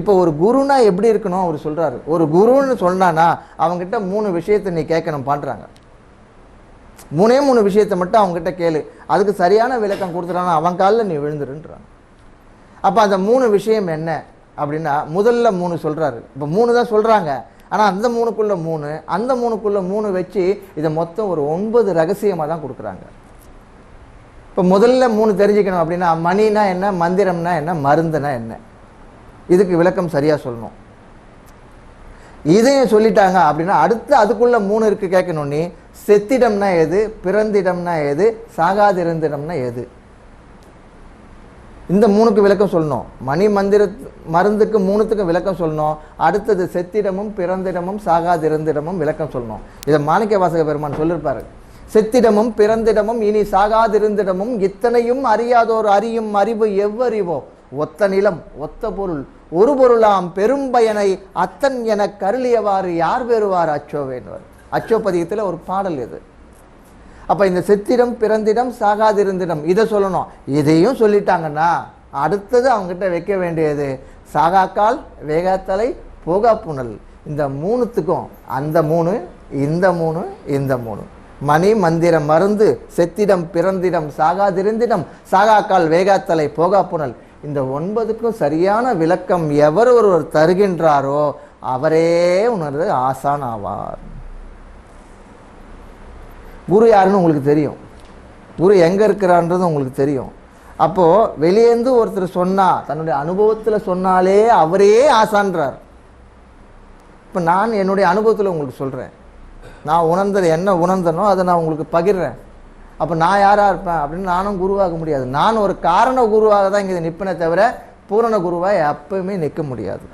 இப்போ ஒரு குருனா எப்படி இருக்கணும்? அவர் சொல்கிறாரு ஒரு குருன்னு சொன்னானா அவங்ககிட்ட மூணு விஷயத்தை நீ கேட்கணும் பண்ணுறாங்க மூணே மூணு விஷயத்தை மட்டும் அவங்ககிட்ட கேளு. அதுக்கு சரியான விளக்கம் கொடுத்துட்டானா அவன் காலில் நீ விழுந்துருன்றாங்க. அப்போ அந்த மூணு விஷயம் என்ன அப்படின்னா முதல்ல மூணு சொல்கிறாரு இப்போ மூணு தான் சொல்கிறாங்க ஆனால் அந்த மூணுக்குள்ளே மூணு அந்த மூணுக்குள்ளே மூணு வச்சு இதை மொத்தம் ஒரு ஒன்பது ரகசியமாக தான் கொடுக்குறாங்க. இப்போ முதல்ல மூணு தெரிஞ்சுக்கணும் அப்படின்னா மணினா என்ன மந்திரம்னா என்ன மருந்துனா என்ன? இதுக்கு விளக்கம் சரியாக சொல்லணும். இதையும் சொல்லிட்டாங்க அப்படின்னா அடுத்து அதுக்குள்ளே மூணு இருக்கு கேட்கணும் நீ. செத்திடம்னா எது? பிறந்திடம்னா எது? சாகாதிருந்திடம்னா எது? இந்த மூணுக்கு விளக்கம் சொல்லணும். மணி மந்திர மருந்துக்கு மூணுத்துக்கும் விளக்கம் சொல்லணும். அடுத்தது செத்திடமும் பிறந்திடமும் சாகாதிருந்திடமும் விளக்கம் சொல்லணும். இதை மாணிக்க வாசக பெருமான் சொல்லியிருப்பாரு செத்திடமும் பிறந்திடமும் இனி சாகாதிருந்திடமும் இத்தனையும் அறியாதோர் அறியும் அறிவு எவ்வறிவோ? ஒத்த நிலம் ஒத்த பொருள். ஒரு பொருளாம் பெரும்பயனை அத்தன் என கருளியவாறு யார் பெறுவார்? அச்சோவேன்வர். அச்சோபதியத்தில் ஒரு பாடல் இது. அப்போ இந்த செத்திடம் பிறந்திடம் சாகாதிருந்திடம் இதை சொல்லணும். இதையும் சொல்லிட்டாங்கன்னா அடுத்தது அவங்ககிட்ட வைக்க வேண்டியது சாகாக்கால் வேகாத்தலை போகா புனல் இந்த மூணுத்துக்கும் அந்த மூணு இந்த மூணு இந்த மூணு. மணி மந்திரம் மருந்து செத்திடம் பிறந்திடம் சாகாதிருந்திடம் சாகாக்கால் வேகாத்தலை போகா புனல் இந்த ஒன்பதுக்கும் சரியான விளக்கம் எவர் ஒருவர் தருகின்றாரோ அவரே உணர்ந்து ஆசான் ஆவார். குரு யாருன்னு உங்களுக்கு தெரியும். குரு எங்கே இருக்கிறான்றது உங்களுக்கு தெரியும். அப்போது வெளியேந்து ஒருத்தர் சொன்னால் தன்னுடைய அனுபவத்தில் சொன்னாலே அவரே ஆசான்றார். இப்போ நான் என்னுடைய அனுபவத்தில் உங்களுக்கு சொல்கிறேன் நான் உணர்ந்தது என்ன உணர்ந்தனோ அதை நான் உங்களுக்கு பகிர்றேன். அப்போ நான் யாராக இருப்பேன் அப்படின்னு நானும் குருவாக முடியாது. நான் ஒரு காரண குருவாக தான் இங்கே நிற்பனே தவிர பூரண குருவாக எப்பயுமே நிற்க முடியாது.